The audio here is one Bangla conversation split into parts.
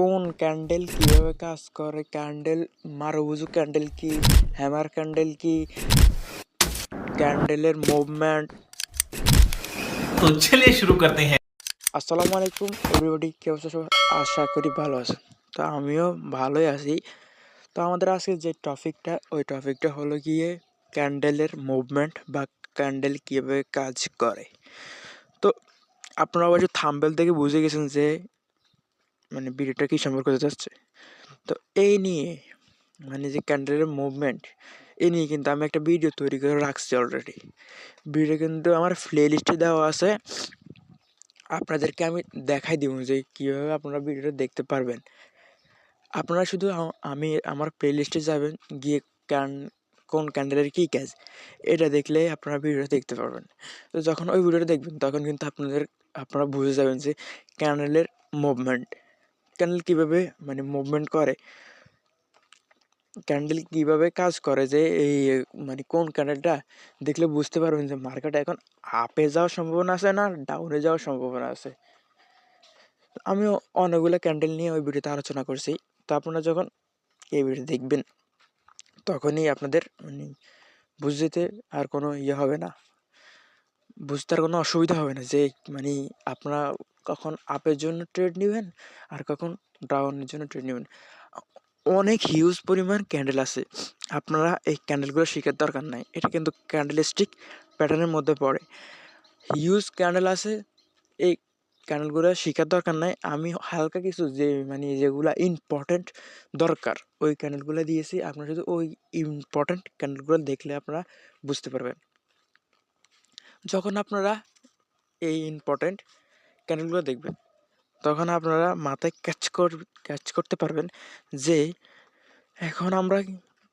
কোন ক্যান্ডেল কীভাবে কাজ করে? ক্যান্ডেল মারবুজু ক্যান্ডেল কি? হ্যামার ক্যান্ডেল কি? ক্যান্ডেলের মুভমেন্ট তো চলে শুরু করতে হ্যাঁ আসসালামু আলাইকুম এভরিবডি কেউ আশা করি ভালো আছেন। তো আমিও ভালোই আছি। তো আমাদের আজকে যে টপিকটা ওই টপিকটা হলো গিয়ে ক্যান্ডেলের মুভমেন্ট বা ক্যান্ডেল কীভাবে কাজ করে। তো আপনারা অবশ্য থাম্বেল থেকে বুঝে গেছেন যে মানে ভিডিওটা কী সম্পর্ক হতে যাচ্ছে তো এই নিয়ে মানে যে ক্যান্ডেলের মুভমেন্ট এই নিয়ে কিন্তু আমি একটা ভিডিও তৈরি করে রাখছি অলরেডি ভিডিও কিন্তু আমার প্লে লিস্টে দেওয়া আছে। আপনাদেরকে আমি দেখাই দিব যে কীভাবে আপনারা ভিডিওটা দেখতে পারবেন। আপনারা শুধু আমি আমার প্লে লিস্টে যাবেন, গিয়ে ক্যান কোন ক্যান্ডেলের কী কাজ, এটা দেখলে আপনারা ভিডিওটা দেখতে পারবেন। তো যখন ওই ভিডিওটা দেখবেন, তখন কিন্তু আপনাদের, আপনারা বুঝে যাবেন যে ক্যান্ডেলের মুভমেন্ট ক্যান্ডেল কীভাবে মানে মুভমেন্ট করে? ক্যান্ডেল কীভাবে কাজ করে যে এই মানে কোন ক্যান্ডেলটা দেখলে বুঝতে পারবেন যে মার্কেট এখন আপে যাওয়ার সম্ভাবনা আছে না ডাউনে যাওয়ার সম্ভাবনা আছে। আমিও অনেকগুলো ক্যান্ডেল নিয়ে ওই ভিডিওতে আলোচনা করছি। তো আপনারা যখন এই ভিডিও দেখবেন, তখনই আপনাদের মানে বুঝতে আর কোনো ইয়ে হবে না। বুঝতে আর কোনো অসুবিধা হবে না যে মানে আপনারা কখন আপের জন্য ট্রেড নেবেন আর কখন ডাউনের জন্য ট্রেড নেবেন। অনেক হিউজ পরিমাণ ক্যান্ডেল আছে। আপনারা এই ক্যান্ডেলগুলো শেখার দরকার নাই। এটা কিন্তু ক্যান্ডেল স্টিক প্যাটার্নের মধ্যে পড়ে। হিউজ ক্যান্ডেল আছে, এই ক্যান্ডেলগুলো শেখার দরকার নাই। আমি হালকা কিছু যে মানে যেগুলো ইম্পর্ট্যান্ট দরকার, ওই ক্যান্ডেলগুলো দিয়েছি। আপনারা শুধু ওই ইম্পর্ট্যান্ট ক্যান্ডেলগুলো দেখলে আপনারা বুঝতে পারবেন। যখন আপনারা এই ইম্পর্ট্যান্ট ক্যান্ডেলগুলো দেখবেন তখন আপনারা মাথায় ক্যাচ কর ক্যাচ করতে পারবেন যে এখন আমরা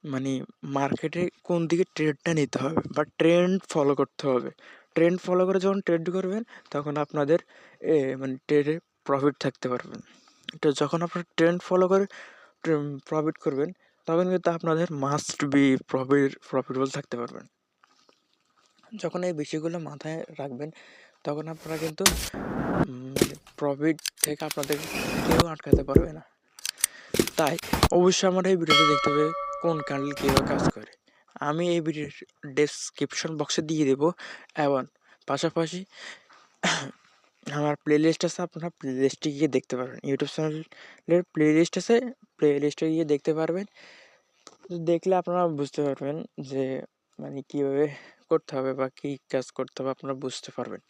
মানে মার্কেটে কোন দিকে ট্রেডটা নিতে হবে বা ট্রেন্ড ফলো করতে হবে। ট্রেন্ড ফলো করে যখন ট্রেড করবেন তখন আপনাদের এ, মানে ট্রেডে প্রফিট থাকতে পারবেন তো যখন আপনারা ট্রেন্ড ফলো করে প্রফিট করবেন তখন কিন্তু আপনাদের মাস্ট বি প্রফিট প্রফিটেবল থাকতে পারবেন। যখন এই বিষয়গুলো মাথায় রাখবেন, তখন আপনারা কিন্তু মানে প্রফিট থেকে আপনাদের কেউ আটকাতে পারবে না। তাই অবশ্যই আমার এই ভিডিওতে দেখতে হবে কোন ক্যান্ডেল কীভাবে কাজ করে। আমি এই ভিডিওর ডেসক্রিপশন বক্সে দিয়ে দেবো। এবং পাশাপাশি আমার প্লে লিস্ট আছে, আপনারা প্লে লিস্টে গিয়ে দেখতে পারবেন। ইউটিউব চ্যানেলের প্লে লিস্ট আছে প্লে লিস্টে গিয়ে দেখতে পারবেন। দেখলে আপনারা বুঝতে পারবেন যে মানে কীভাবে করতে হবে বা কী কাজ করতে হবে আপনারা বুঝতে পারবেন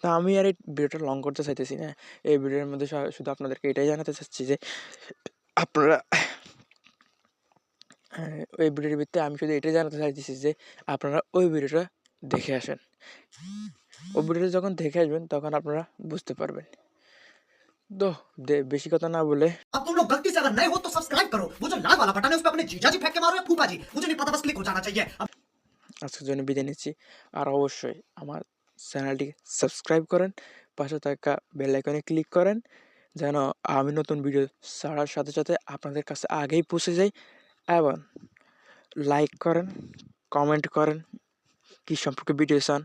তো আমি আর এই ভিডিওটা লং করতে চাইতেছি না এই ভিডিওর মধ্যে শা- শুধু আপনাদেরকে এটাই জানাতে চাচ্ছি যে আপনারা হ্যাঁ, ওই ভিডিওর ভিত্তিতে আমি শুধু এটাই জানাতে চাইতেছি যে আপনারা ওই ভিডিওটা দেখে আসেন ওই ভিডিওটা যখন দেখে আসবেন তখন আপনারা বুঝতে পারবেন তো দে- বেশি কথা না বলে अब तुम लोग गलती से अगर नए हो तो सब्सक्राइब करो वो जो लाल वाला बटन है उस पर अपने जीजा जी फेंक के मारो या फूफा जी मुझे नहीं पता बस क्लिक हो जाना चाहिए अब আজকের জন্য বিদায় নিচ্ছি। আর অবশ্যই আমার চ্যানেলটি সাবস্ক্রাইব করেন, পাশে থাকা বেল আইকনে ক্লিক করেন, যেন আমি নতুন ভিডিও ছাড়ার সাথে সাথে আপনাদের কাছে আগেই পৌঁছে যাই। এবং লাইক করেন, কমেন্ট করেন, কী সম্পর্কে ভিডিও চান